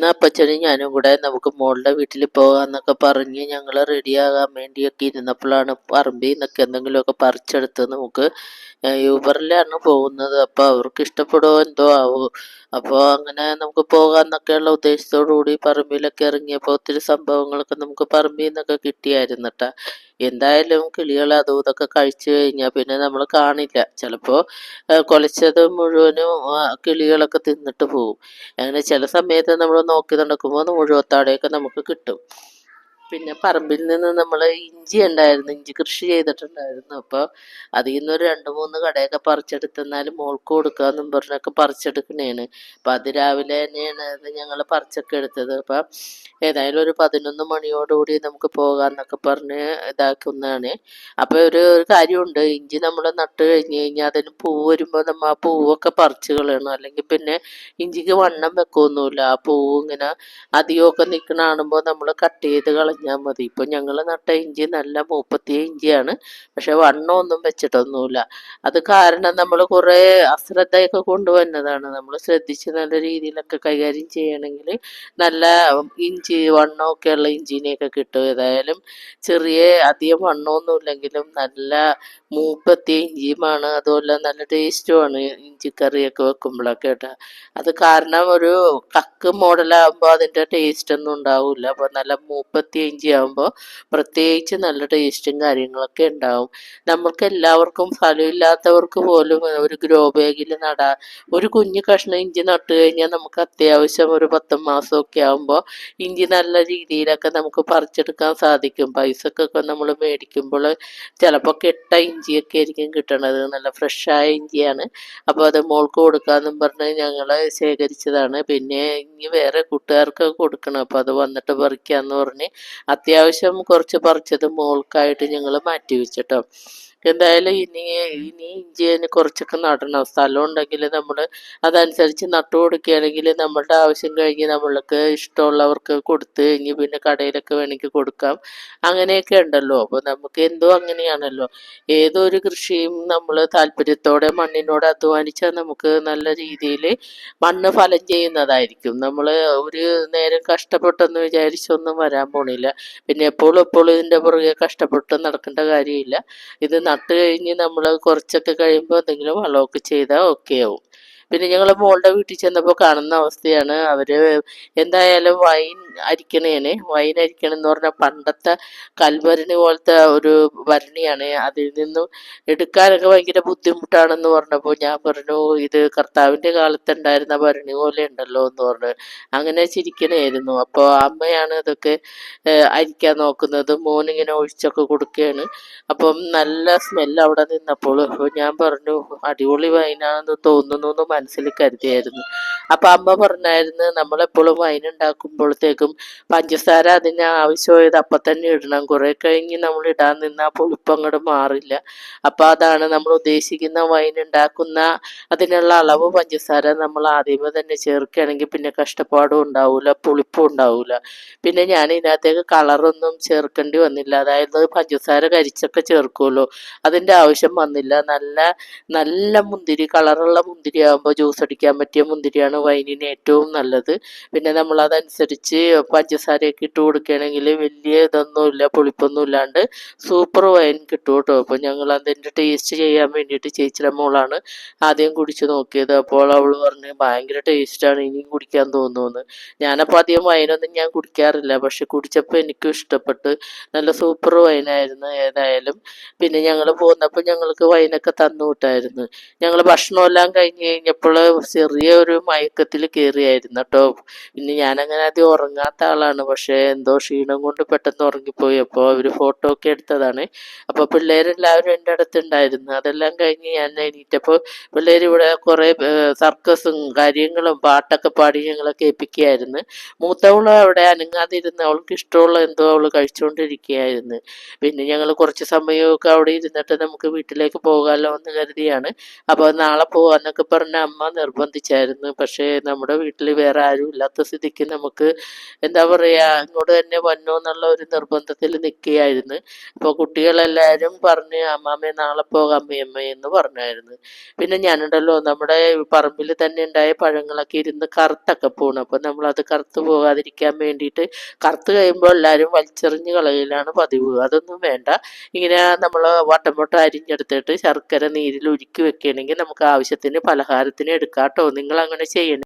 എന്നാ അപ്പച്ചനും ഞാനും കൂടെ നമുക്ക് മോളുടെ വീട്ടിൽ പോകാന്നൊക്കെ പറഞ്ഞ് ഞങ്ങൾ റെഡിയാകാൻ വേണ്ടിയൊക്കെ ഇരുന്നപ്പോഴാണ് പറമ്പിൽ നിന്നൊക്കെ എന്തെങ്കിലുമൊക്കെ പറിച്ചെടുത്ത് നമുക്ക് യൂബറിലാണ് പോകുന്നത്. അപ്പോൾ അവർക്ക് ഇഷ്ടപ്പെടുമോ എന്തോ ആവോ? അപ്പോൾ അങ്ങനെ നമുക്ക് പോകാമെന്നൊക്കെയുള്ള ഉദ്ദേശത്തോടു കൂടി പറമ്പിലൊക്കെ ഇറങ്ങിയപ്പോൾ ഒത്തിരി സംഭവങ്ങളൊക്കെ നമുക്ക് പറമ്പിൽ നിന്നൊക്കെ കിട്ടിയായിരുന്നു കേട്ടോ എന്തായാലും കിളികൾ അതും ഇതൊക്കെ കഴിച്ചു കഴിഞ്ഞാൽ പിന്നെ നമ്മൾ കാണില്ല. ചിലപ്പോൾ കുലച്ചത് മുഴുവനും കിളികളൊക്കെ തിന്നിട്ട് പോകും അങ്ങനെ ചില സമയത്ത് നമ്മൾ നോക്കി നടക്കുമ്പോൾ മുഴുവത്താടെയൊക്കെ നമുക്ക് കിട്ടും. പിന്നെ പറമ്പിൽ നിന്ന് നമ്മൾ ഇഞ്ചി ഉണ്ടായിരുന്നു ഇഞ്ചി കൃഷി ചെയ്തിട്ടുണ്ടായിരുന്നു. അപ്പോൾ അതിൽ നിന്ന് ഒരു രണ്ട് മൂന്ന് കടയൊക്കെ പറിച്ചെടുത്തെന്നാലും മോൾക്ക് കൊടുക്കാമെന്നും പറഞ്ഞൊക്കെ പറിച്ചെടുക്കണേണ്. അപ്പം അത് രാവിലെ തന്നെയാണ് അത് ഞങ്ങൾ പറിച്ചൊക്കെ എടുത്തത്. അപ്പം ഏതായാലും ഒരു പതിനൊന്ന് മണിയോടുകൂടി നമുക്ക് പോകാമെന്നൊക്കെ പറഞ്ഞ് ഇതാക്കുന്നതാണ്. അപ്പോൾ ഒരു ഒരു കാര്യമുണ്ട്. ഇഞ്ചി നമ്മൾ നട്ട് കഴിഞ്ഞ് കഴിഞ്ഞാൽ അതിന് പൂ വരുമ്പോൾ നമ്മൾ ആ പൂവൊക്കെ പറിച്ച് കളയണം. അല്ലെങ്കിൽ പിന്നെ ഇഞ്ചിക്ക് വണ്ണം വെക്കൊന്നുമില്ല. ആ പൂവ് ഇങ്ങനെ അധികമൊക്കെ നിൽക്കണ കാണുമ്പോൾ നമ്മൾ കട്ട് ചെയ്ത് കളഞ്ഞാൽ മതി. ഇപ്പം ഞങ്ങൾ നട്ട ഇഞ്ചി നല്ല മുപ്പത്തി ഇഞ്ചിയാണ്. പക്ഷെ വണ്ണമൊന്നും വെച്ചിട്ടൊന്നുമില്ല അത് കാരണം നമ്മൾ കുറേ അശ്രദ്ധയൊക്കെ കൊണ്ടുവന്നതാണ്. നമ്മൾ ശ്രദ്ധിച്ച് നല്ല രീതിയിലൊക്കെ കൈകാര്യം ചെയ്യണമെങ്കിൽ നല്ല ഇഞ്ചി വണ്ണമൊക്കെ ഉള്ള ഇഞ്ചിനെയൊക്കെ കിട്ടും. ഏതായാലും ചെറിയ അധികം വണ്ണമൊന്നും ഇല്ലെങ്കിലും നല്ല മൂപ്പത്തിയ ഇഞ്ചിയുമാണ് അതുപോലെ നല്ല ടേസ്റ്റുമാണ് ഇഞ്ചിക്കറിയൊക്കെ വെക്കുമ്പോഴൊക്കെ കേട്ടോ. അത് കാരണം ഒരു കക്ക് മോഡലാകുമ്പോൾ അതിന്റെ ടേസ്റ്റ് ഒന്നും ഉണ്ടാവില്ല. അപ്പോൾ നല്ല മൂപ്പത്തി ഇഞ്ചി ആകുമ്പോൾ പ്രത്യേകിച്ച് നല്ല ടേസ്റ്റും കാര്യങ്ങളൊക്കെ ഉണ്ടാവും. നമ്മൾക്ക് എല്ലാവർക്കും ഫലമില്ലാത്തവർക്ക് പോലും ഒരു ഗ്രോ ബാഗിൽ നടാം ഒരു കുഞ്ഞു കഷ്ണം ഇഞ്ചി നട്ട് കഴിഞ്ഞാൽ നമുക്ക് അത്യാവശ്യം ഒരു പത്ത് മാസമൊക്കെ ആകുമ്പോൾ ഇഞ്ചി നല്ല രീതിയിലൊക്കെ നമുക്ക് പറിച്ചെടുക്കാൻ സാധിക്കും. പൈസക്കൊക്കെ നമ്മൾ മേടിക്കുമ്പോൾ ചിലപ്പോൾ കെട്ട ഇഞ്ചിയൊക്കെ ആയിരിക്കും കിട്ടണത്. നല്ല ഫ്രഷായ ഇഞ്ചിയാണ്. അപ്പോൾ അത് മോൾക്ക് കൊടുക്കാമെന്നും പറഞ്ഞ് ഞങ്ങൾ ശേഖരിച്ചതാണ്. പിന്നെ ഇനി വേറെ കൂട്ടുകാർക്ക് കൊടുക്കണം. അപ്പോൾ അത് വന്നിട്ട് പറിക്കാമെന്ന് പറഞ്ഞ് അത്യാവശ്യം കുറച്ച് പറിച്ചത് മോൾക്കായിട്ട് ഞങ്ങൾ മാറ്റി വെച്ചിട്ടോ. എന്തായാലും ഇനി ഇനി ഇഞ്ചി അതിന് കുറച്ചൊക്കെ നടണം. സ്ഥലം ഉണ്ടെങ്കിൽ നമ്മൾ അതനുസരിച്ച് നട്ടു കൊടുക്കുകയാണെങ്കിൽ നമ്മളുടെ ആവശ്യം കഴിഞ്ഞ് നമ്മൾക്ക് ഇഷ്ടമുള്ളവർക്ക് കൊടുത്ത് കഴിഞ്ഞ് പിന്നെ കടയിലൊക്കെ വേണമെങ്കിൽ കൊടുക്കാം. അങ്ങനെയൊക്കെ ഉണ്ടല്ലോ. അപ്പോൾ നമുക്ക് എന്തോ അങ്ങനെയാണല്ലോ. ഏതൊരു കൃഷിയും നമ്മൾ താല്പര്യത്തോടെ മണ്ണിനോട് അധ്വാനിച്ചാൽ നമുക്ക് നല്ല രീതിയിൽ മണ്ണ് ഫലം ചെയ്യുന്നതായിരിക്കും. നമ്മൾ ഒരു നേരം കഷ്ടപ്പെട്ടെന്ന് വിചാരിച്ചൊന്നും വരാൻ പോണില്ല. പിന്നെ എപ്പോഴും എപ്പോഴും ഇതിന്റെ പുറകെ കഷ്ടപ്പെട്ട് നടക്കേണ്ട കാര്യമില്ല. ഇത് നട്ട് കഴിഞ്ഞ് നമ്മൾ കുറച്ചൊക്കെ കഴിയുമ്പോൾ എന്തെങ്കിലും വളമൊക്കെ ചെയ്താൽ ഓക്കെ ആവും. പിന്നെ ഞങ്ങൾ മോളുടെ വീട്ടിൽ ചെന്നപ്പോൾ കാണുന്ന അവസ്ഥയാണ്. അവർ എന്തായാലും വൈൻ അരിക്കണേന്. വൈൻ അരിക്കണം എന്ന് പറഞ്ഞാൽ പണ്ടത്തെ കൽഭരണി പോലത്തെ ഒരു ഭരണിയാണ്. അതിൽ നിന്നും എടുക്കാനൊക്കെ ഭയങ്കര ബുദ്ധിമുട്ടാണെന്ന് പറഞ്ഞപ്പോൾ ഞാൻ പറഞ്ഞു ഇത് കർത്താവിന്റെ കാലത്ത് ഉണ്ടായിരുന്ന ഭരണി പോലെ ഉണ്ടല്ലോ എന്ന് പറഞ്ഞു. അങ്ങനെ ചിരിക്കണമായിരുന്നു അപ്പോൾ അമ്മയാണ് ഇതൊക്കെ അരിക്കാൻ നോക്കുന്നത്. മോനിങ്ങനെ ഒഴിച്ചൊക്കെ കൊടുക്കുകയാണ് അപ്പം നല്ല സ്മെല്ല് അവിടെ നിന്നപ്പോൾ അപ്പോൾ ഞാൻ പറഞ്ഞു അടിപൊളി വൈനാണെന്ന് തോന്നുന്നു മനസ്സിൽ കരുതിയായിരുന്നു. അപ്പം അമ്മ പറഞ്ഞായിരുന്നു നമ്മളെപ്പോഴും വൈൻ ഉണ്ടാക്കുമ്പോഴത്തേക്കും പഞ്ചസാര അതിന് ആവശ്യമായത് അപ്പം തന്നെ ഇടണം. കുറേ കഴിഞ്ഞ് നമ്മൾ ഇടാൻ നിന്നാൽ പുളിപ്പം അങ്ങോട്ട് മാറില്ല. അപ്പം അതാണ് നമ്മൾ ഉദ്ദേശിക്കുന്ന വൈൻ ഉണ്ടാക്കുന്ന അതിനുള്ള അളവ് പഞ്ചസാര നമ്മൾ ആദ്യമേ തന്നെ ചേർക്കുകയാണെങ്കിൽ പിന്നെ കഷ്ടപ്പാടും ഉണ്ടാവില്ല പുളിപ്പും ഉണ്ടാവില്ല പിന്നെ ഞാൻ ഇതിനകത്തേക്ക് കളറൊന്നും ചേർക്കേണ്ടി വന്നില്ല. അതായത് പഞ്ചസാര കരിച്ചൊക്കെ ചേർക്കുമല്ലോ അതിന്റെ ആവശ്യം വന്നില്ല. നല്ല നല്ല മുന്തിരി കളറുള്ള മുന്തിരി ആകുമ്പോൾ ജ്യൂസ് അടിക്കാൻ പറ്റിയ മുന്തിരിയാണ് വൈനിന് ഏറ്റവും നല്ലത്. പിന്നെ നമ്മൾ അതനുസരിച്ച് പഞ്ചസാരയൊക്കെ ഇട്ട് കൊടുക്കുകയാണെങ്കിൽ വലിയ ഇതൊന്നുമില്ല പുളിപ്പൊന്നും ഇല്ലാണ്ട് സൂപ്പർ വൈൻ കിട്ടും കേട്ടോ. അപ്പോൾ ഞങ്ങൾ അതിന്റെ ടേസ്റ്റ് ചെയ്യാൻ വേണ്ടിയിട്ട് ചേച്ചിയുടെ മോളാണ് ആദ്യം കുടിച്ച് നോക്കിയത്. അപ്പോൾ അവൾ പറഞ്ഞ് ഭയങ്കര ടേസ്റ്റാണ് ഇനിയും കുടിക്കാൻ തോന്നുമെന്ന് ഞാനപ്പോൾ അധികം വൈനൊന്നും ഞാൻ കുടിക്കാറില്ല. പക്ഷെ കുടിച്ചപ്പോൾ എനിക്കും ഇഷ്ടപ്പെട്ട്. നല്ല സൂപ്പർ വൈനായിരുന്നു ഏതായാലും. പിന്നെ ഞങ്ങൾ പോന്നപ്പോൾ ഞങ്ങൾക്ക് വൈനൊക്കെ തന്നു വിട്ടായിരുന്നു. ഞങ്ങൾ ഭക്ഷണമെല്ലാം കഴിഞ്ഞ് കഴിഞ്ഞപ്പോൾ ചെറിയ ഒരു മയക്കത്തിൽ കയറിയായിരുന്നു കേട്ടോ പിന്നെ ഞാനങ്ങനെ ആദ്യം ഉറങ്ങാത്ത ആളാണ്. പക്ഷേ എന്തോ ക്ഷീണം കൊണ്ട് പെട്ടെന്ന് ഉറങ്ങിപ്പോയി. അപ്പോൾ അവർ ഫോട്ടോ ഒക്കെ എടുത്തതാണ്. അപ്പോൾ പിള്ളേരെല്ലാവരും എന്റെ അടുത്തുണ്ടായിരുന്നു. അതെല്ലാം കഴിഞ്ഞ് ഞാൻ എണീറ്റപ്പോൾ പിള്ളേർ ഇവിടെ കുറേ സർക്കസും കാര്യങ്ങളും പാട്ടൊക്കെ പാടി ഞങ്ങളെ കേൾപ്പിക്കുകയായിരുന്നു മൂത്തവൾ അവിടെ അനങ്ങാതിരുന്ന് അവൾക്ക് ഇഷ്ടമുള്ള എന്തോ അവൾ കഴിച്ചുകൊണ്ടിരിക്കുകയായിരുന്നു പിന്നെ ഞങ്ങൾ കുറച്ച് സമയമൊക്കെ അവിടെ ഇരുന്നിട്ട് നമുക്ക് വീട്ടിലേക്ക് പോകാമല്ലോ എന്ന് കരുതിയാണ്. അപ്പോൾ നാളെ പോകാമെന്നൊക്കെ പറഞ്ഞ് അമ്മ നിർബന്ധിച്ചായിരുന്നു. പക്ഷേ നമ്മുടെ വീട്ടിൽ വേറെ ആരും ഇല്ലാത്ത സ്ഥിതിക്ക് നമുക്ക് എന്താ പറയുക ഇങ്ങോട്ട് തന്നെ വന്നോ എന്നുള്ള ഒരു നിർബന്ധത്തിൽ നിൽക്കുകയായിരുന്നു അപ്പോൾ കുട്ടികളെല്ലാവരും പറഞ്ഞ് അമ്മാമ്മ നാളെ പോകാം അമ്മയമ്മ എന്ന് പറഞ്ഞായിരുന്നു. പിന്നെ ഞാനുണ്ടല്ലോ നമ്മുടെ പറമ്പിൽ തന്നെ ഉണ്ടായ പഴങ്ങളൊക്കെ ഇരുന്ന് കറുത്തൊക്കെ പോണു. അപ്പോൾ നമ്മളത് കറുത്ത് പോകാതിരിക്കാൻ വേണ്ടിയിട്ട് കറുത്ത് കഴിയുമ്പോൾ എല്ലാവരും വലിച്ചെറിഞ്ഞ് കളയലാണ് പതിവ്. അതൊന്നും വേണ്ട. ഇങ്ങനെ നമ്മൾ വട്ടം വട്ടം അരിഞ്ഞെടുത്തിട്ട് ശർക്കര നീരിൽ ഉരുക്കി വെക്കുകയാണെങ്കിൽ നമുക്ക് ആവശ്യത്തിന് പലഹാരത്തിന് എടുക്കാം കേട്ടോ നിങ്ങൾ അങ്ങനെ ചെയ്യണം.